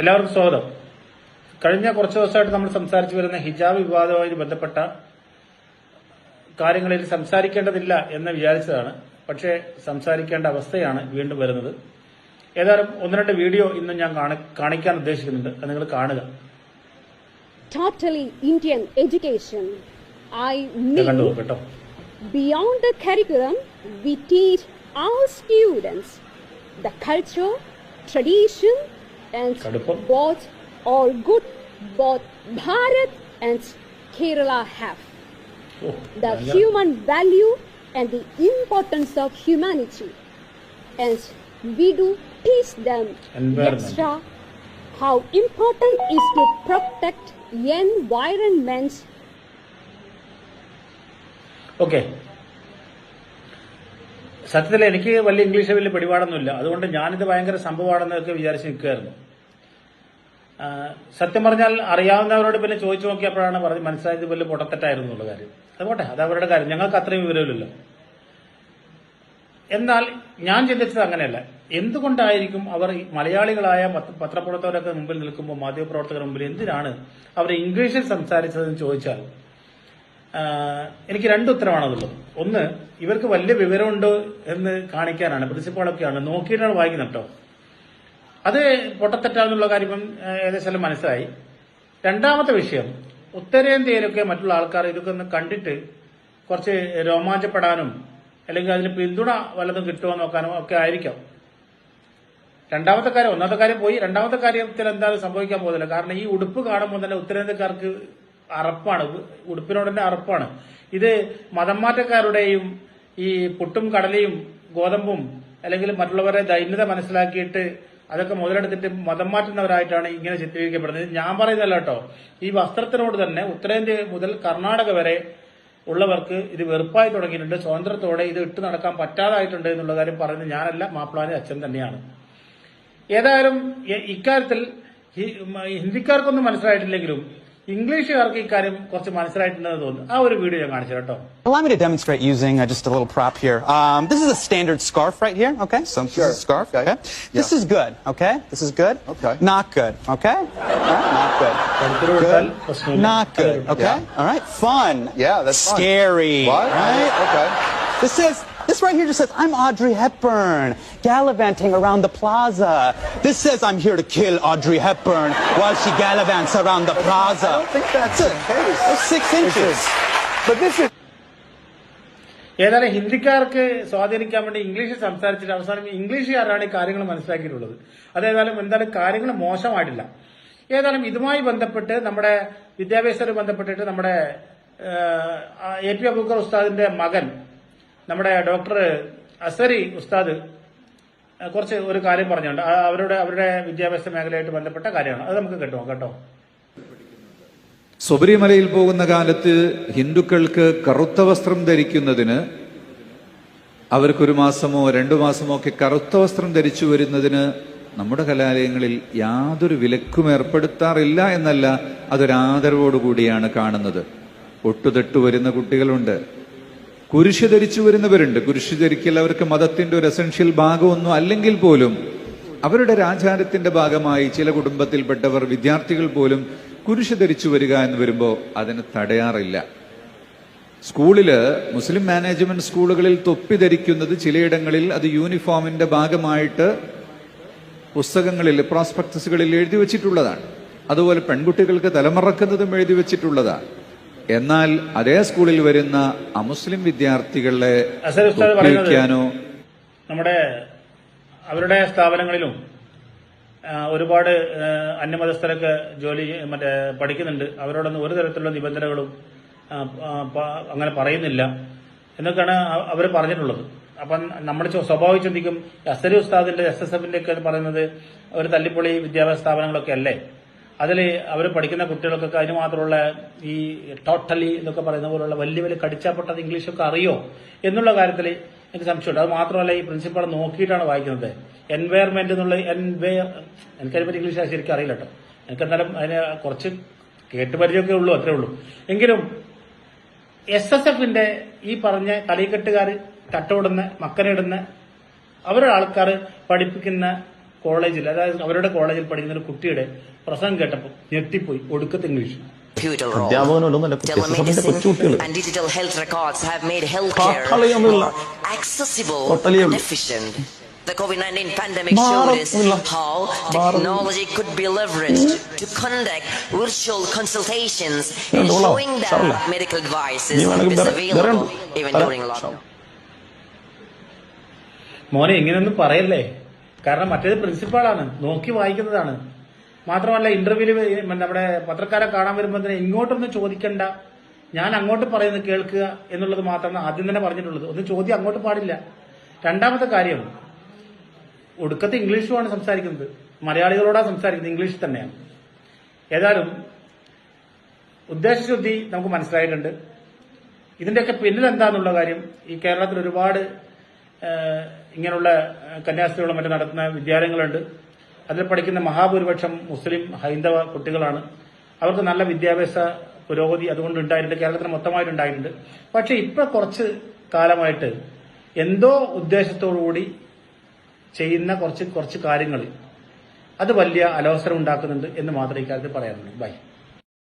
എല്ലാവർക്കും സ്വാഗതം. കഴിഞ്ഞ കുറച്ച് ദിവസമായിട്ട് നമ്മൾ സംസാരിച്ചു വരുന്ന ഹിജാബ് വിവാദവുമായി ബന്ധപ്പെട്ട കാര്യങ്ങളിൽ സംസാരിക്കേണ്ടതില്ല എന്ന് വിചാരിച്ചതാണ്. പക്ഷേ സംസാരിക്കേണ്ട അവസ്ഥയാണ് വീണ്ടും വരുന്നത്. ഏതായാലും ഒന്ന് രണ്ട് വീഡിയോ ഇന്ന് ഞാൻ കാണിക്കാൻ ഉദ്ദേശിക്കുന്നുണ്ട്. അത് നിങ്ങൾ കാണുക. Totally Indian education. I ഇത് കണ്ടു mean, കേട്ടോ. beyond the curriculum, we teach our students the culture, tradition, and both all good. Both Bharat and Kerala have. Oh, the yeah. human value and the importance of humanity. And we do teach them extra how important is to protect environment. Okay. സത്യത്തിൽ എനിക്ക് വലിയ English വലിയ പിടിപാടൊന്നുമില്ല. അതുകൊണ്ട് ഞാനിത് ഭയങ്കര സംഭവമാണെന്നൊക്കെ വിചാരിച്ച് നിൽക്കുകയായിരുന്നു. സത്യം പറഞ്ഞാൽ അറിയാവുന്നവരോട് പിന്നെ ചോദിച്ചു നോക്കിയപ്പോഴാണ് പറഞ്ഞ് മനസ്സിലായത് വലിയ പൊട്ടത്തെറ്റായിരുന്നു കാര്യം. അത് പോട്ടെ അത് അവരുടെ കാര്യം. ഞങ്ങൾക്ക് അത്രയും വിവരമില്ലല്ലോ. എന്നാൽ ഞാൻ ചിന്തിച്ചത് അങ്ങനെയല്ല. എന്തുകൊണ്ടായിരിക്കും അവർ മലയാളികളായ പത്ര- പത്രപ്രവർത്തകരൊക്കെ മുമ്പിൽ നിൽക്കുമ്പോൾ മാധ്യമപ്രവർത്തകർ മുമ്പിൽ എന്തിനാണ് അവർ ഇംഗ്ലീഷിൽ സംസാരിച്ചതെന്ന് ചോദിച്ചാൽ എനിക്ക് രണ്ട് ഉത്തരവാണതുള്ളത് ഒന്ന് ഇവർക്ക് വലിയ വിവരമുണ്ട് എന്ന് കാണിക്കാനാണ് പ്രിൻസിപ്പാളൊക്കെയാണ് നോക്കിയിട്ടാണ് വായിക്കുന്നത് കേട്ടോ അത് പൊട്ടത്തെറ്റാന്നുള്ള കാര്യം ഇപ്പം ഏകദേശം മനസ്സിലായി. രണ്ടാമത്തെ വിഷയം ഉത്തരേന്ത്യയിലൊക്കെ മറ്റുള്ള ആൾക്കാർ ഇതൊക്കെ ഒന്ന് കണ്ടിട്ട് കുറച്ച് രോമാഞ്ചപ്പെടാനും അല്ലെങ്കിൽ അതിന് പിന്തുണ വല്ലതും കിട്ടുമോ നോക്കാനും ഒക്കെ ആയിരിക്കാം. രണ്ടാമത്തെ കാര്യം ഒന്നാമത്തെ കാര്യം പോയി. രണ്ടാമത്തെ കാര്യത്തിൽ എന്തായാലും സംഭവിക്കാൻ പോകുന്നില്ല. കാരണം ഈ ഉടുപ്പ് കാണുമ്പോൾ തന്നെ ഉത്തരേന്ത്യക്കാർക്ക് അറപ്പാണ്. ഉടുപ്പിനോടന്റെ അറപ്പാണ്. ഇത് മതം മാറ്റക്കാരുടെയും ഈ പുട്ടും കടലയും ഗോതമ്പും അല്ലെങ്കിൽ മറ്റുള്ളവരെ ദൈന്യത മനസ്സിലാക്കിയിട്ട് അതൊക്കെ മുതലെടുത്തിട്ട് മതം മാറ്റുന്നവരായിട്ടാണ് ഇങ്ങനെ ചിത്രീകരിക്കപ്പെടുന്നത്. ഞാൻ പറയുന്നല്ല കേട്ടോ. ഈ വസ്ത്രത്തിനോട് തന്നെ ഉത്തരേന്ത്യ മുതൽ കർണാടക വരെ ഉള്ളവർക്ക് ഇത് വെറുപ്പായി തുടങ്ങിയിട്ടുണ്ട്. സ്വാതന്ത്ര്യത്തോടെ ഇത് ഇട്ട് നടക്കാൻ പറ്റാതായിട്ടുണ്ട് എന്നുള്ള കാര്യം പറയുന്നത് ഞാനല്ല മാപ്പിളാനി അച്ഛൻ തന്നെയാണ്. ഏതായാലും ഇക്കാര്യത്തിൽ ഹിന്ദിക്കാർക്കൊന്നും മനസ്സിലായിട്ടില്ലെങ്കിലും ഇംഗ്ലീഷുകാർക്ക് ഇക്കാര്യം കുറച്ച് മനസ്സിലായിട്ടുണ്ടെന്ന് തോന്നുന്നു ആ ഒരു വീഡിയോ ഞാൻ കാണിച്ചു കേട്ടോ Allow me to demonstrate using uh, just a little prop here. Um, this is a standard scarf right here, okay? So this Sure. is a scarf, Okay. okay? This is good, okay? This is good. Okay. Not good, okay? Alright, Not good. കഴുത്തിൽ കൊടുത്താൽ Good. പ്രശ്നമില്ല. Not good, okay? Yeah. All right, fun. Yeah, that's fun. Scary. What? Right? Okay. This says, this right here just says, I'm Audrey Hepburn, gallivanting around the plaza. This says, I'm here to kill Audrey Hepburn while she gallivants around the plaza. I don't think that's the case. That's six inches. But this is ഏതായാലും ഹിന്ദിക്കാർക്ക് സ്വാധീനിക്കാൻ വേണ്ടി English സംസാരിച്ചിട്ട് അവസാനം ഇംഗ്ലീഷുകാരാണ് ഈ കാര്യങ്ങൾ മനസ്സിലാക്കിയിട്ടുള്ളത് അതേതായാലും എന്തായാലും കാര്യങ്ങൾ മോശമായിട്ടില്ല ഏതായാലും ഇതുമായി ബന്ധപ്പെട്ട് നമ്മുടെ വിദ്യാഭ്യാസവുമായി ബന്ധപ്പെട്ടിട്ട് നമ്മുടെ എ പി അബൂക്കർ ഉസ്താദിന്റെ മകൻ നമ്മുടെ ഡോക്ടർ അസരി ഉസ്താദ് കുറച്ച് ഒരു കാര്യം പറഞ്ഞുണ്ട് അവരുടെ അവരുടെ വിദ്യാഭ്യാസ മേഖലയായിട്ട് ബന്ധപ്പെട്ട കാര്യമാണ്. അത് നമുക്ക് കേട്ടോ കേട്ടോ. ശബരിമലയിൽ പോകുന്ന കാലത്ത് ഹിന്ദുക്കൾക്ക് കറുത്ത വസ്ത്രം ധരിക്കുന്നതിന് അവർക്കൊരു മാസമോ രണ്ടു മാസമോ ഒക്കെ കറുത്ത വസ്ത്രം ധരിച്ചു വരുന്നതിന് നമ്മുടെ കലാലയങ്ങളിൽ യാതൊരു വിലക്കും ഏർപ്പെടുത്താറില്ല എന്നല്ല അതൊരാദരവോടുകൂടിയാണ് കാണുന്നത്. ഒട്ടുതെട്ടു വരുന്ന കുട്ടികളുണ്ട്. കുരിശ് ധരിച്ചു വരുന്നവരുണ്ട്. കുരിശ് ധരിക്കൽ അവർക്ക് മതത്തിന്റെ ഒരു എസൻഷ്യൽ ഭാഗമൊന്നും അല്ലെങ്കിൽ പോലും അവരുടെ രാജാരത്തിന്റെ ഭാഗമായി ചില കുടുംബത്തിൽപ്പെട്ടവർ വിദ്യാർത്ഥികൾ പോലും കുരിശ് ധരിച്ചു വരിക എന്ന് വരുമ്പോൾ അതിന് തടയാറില്ല. സ്കൂളിൽ മുസ്ലിം മാനേജ്മെന്റ് സ്കൂളുകളിൽ തൊപ്പി ധരിക്കുന്നത് ചിലയിടങ്ങളിൽ അത് യൂണിഫോമിന്റെ ഭാഗമായിട്ട് പുസ്തകങ്ങളിൽ പ്രോസ്പെക്ടസുകളിൽ എഴുതി വെച്ചിട്ടുള്ളതാണ്. അതുപോലെ പെൺകുട്ടികൾക്ക് തലമറക്കുന്നതും എഴുതി വെച്ചിട്ടുള്ളതാണ്. എന്നാൽ അതേ സ്കൂളിൽ വരുന്ന അമുസ്ലിം വിദ്യാർത്ഥികളെ പറയുന്നത് നമ്മുടെ അവരുടെ സ്ഥാപനങ്ങളിലും ഒരുപാട് അന്യമതസ്ഥരൊക്കെ ജോലി മറ്റേ പഠിക്കുന്നുണ്ട്. അവരോടൊന്നും ഒരു തരത്തിലുള്ള നിബന്ധനകളും അങ്ങനെ പറയുന്നില്ല എന്നൊക്കെയാണ് അവർ പറഞ്ഞിട്ടുള്ളത്. അപ്പം നമ്മൾ സ്വഭാവം ചിന്തിക്കും അസരി ഉസ്താദിന്റെ എസ് എസ് എഫിന്റെ ഒക്കെ പറയുന്നത് ഒരു തല്ലിപ്പൊളി വിദ്യാഭ്യാസ സ്ഥാപനങ്ങളൊക്കെ അല്ലേ? അതിൽ അവർ പഠിക്കുന്ന കുട്ടികൾക്കൊക്കെ അതിന് മാത്രമുള്ള ഈ ടോട്ടലി എന്നൊക്കെ പറയുന്ന പോലുള്ള വലിയ വലിയ കടിച്ചാപ്പെട്ടത് ഇംഗ്ലീഷൊക്കെ അറിയോ എന്നുള്ള കാര്യത്തിൽ എനിക്ക് സംശയമുണ്ട്. അത് മാത്രമല്ല ഈ പ്രിൻസിപ്പൾ നോക്കിയിട്ടാണ് വായിക്കുന്നത്. എൻവയർമെന്റ് എന്നുള്ള എൻവയർ എനിക്കതിനെപ്പറ്റി ഇംഗ്ലീഷ് ശരിക്കും അറിയില്ല കേട്ടോ. എനിക്കെന്തായാലും അതിന് കുറച്ച് കേട്ടുപരിചയമൊക്കെ ഉള്ളൂ അത്രേ ഉള്ളൂ. എങ്കിലും എസ് എസ് എഫിന്റെ ഈ പറഞ്ഞ തലയിക്കെട്ടുകാർ തട്ടോടുന്ന മക്കനിടുന്ന അവരുടെ ആൾക്കാർ പഠിപ്പിക്കുന്ന കോളേജിൽ അതായത് അവരുടെ കോളേജിൽ പഠിക്കുന്ന ഒരു കുട്ടിയുടെ പ്രസംഗം കേട്ടപ്പോൾ ഞെട്ടിപ്പോയി ഒടുക്കത്തെ English. The COVID-19 pandemic showed us how technology could be leveraged to conduct virtual consultations, ensuring that medical advice is available even during lockdown. മോനെ ഇങ്ങനെയൊന്നും പറയല്ലേ കാരണം മറ്റേത് പ്രിൻസിപ്പാളാണ് നോക്കി വായിക്കുന്നതാണ്. മാത്രമല്ല ഇന്റർവ്യൂവിൽ നമ്മുടെ പത്രക്കാരെ കാണാൻ വരുമ്പോൾ തന്നെ ഇങ്ങോട്ടൊന്നും ചോദിക്കണ്ട. ഞാൻ അങ്ങോട്ട് പറയുന്നത് കേൾക്കുക എന്നുള്ളത് മാത്രമാണ് ആദ്യം തന്നെ പറഞ്ഞിട്ടുള്ളത്. ഒന്ന് ചോദ്യം അങ്ങോട്ട് പാടില്ല. രണ്ടാമത്തെ കാര്യം ഒടുക്കത്തെ ഇംഗ്ലീഷുമാണ് സംസാരിക്കുന്നത്. മലയാളികളോടാണ് സംസാരിക്കുന്നത്. ഇംഗ്ലീഷ് തന്നെയാണ്. ഏതായാലും ഉദ്ദേശശുദ്ധി നമുക്ക് മനസ്സിലായിട്ടുണ്ട്. ഇതിന്റെയൊക്കെ പിന്നിൽ എന്താന്നുള്ള കാര്യം ഈ കേരളത്തിൽ ഒരുപാട് ഇങ്ങനെയുള്ള കന്യാസ്ത്രീകളും മറ്റും നടത്തുന്ന വിദ്യാലയങ്ങളുണ്ട്. അതിൽ പഠിക്കുന്ന മഹാഭൂരിപക്ഷം മുസ്ലിം ഹൈന്ദവ കുട്ടികളാണ്. അവർക്ക് നല്ല വിദ്യാഭ്യാസ പുരോഗതി അതുകൊണ്ട് ഉണ്ടായിട്ടുണ്ട്. കേരളത്തിന് മൊത്തമായിട്ട് ഉണ്ടായിട്ടുണ്ട്. പക്ഷെ ഇപ്പൊ കുറച്ച് കാലമായിട്ട് എന്തോ ഉദ്ദേശത്തോടുകൂടി ചെയ്യുന്ന കുറച്ച് കുറച്ച് കാര്യങ്ങൾ. അത് വലിയ അലോസരം ഉണ്ടാക്കുന്നുണ്ട് എന്ന് മാത്രമേ ഇക്കാര്യത്തിൽ പറയാനുള്ളൂ. ബൈ.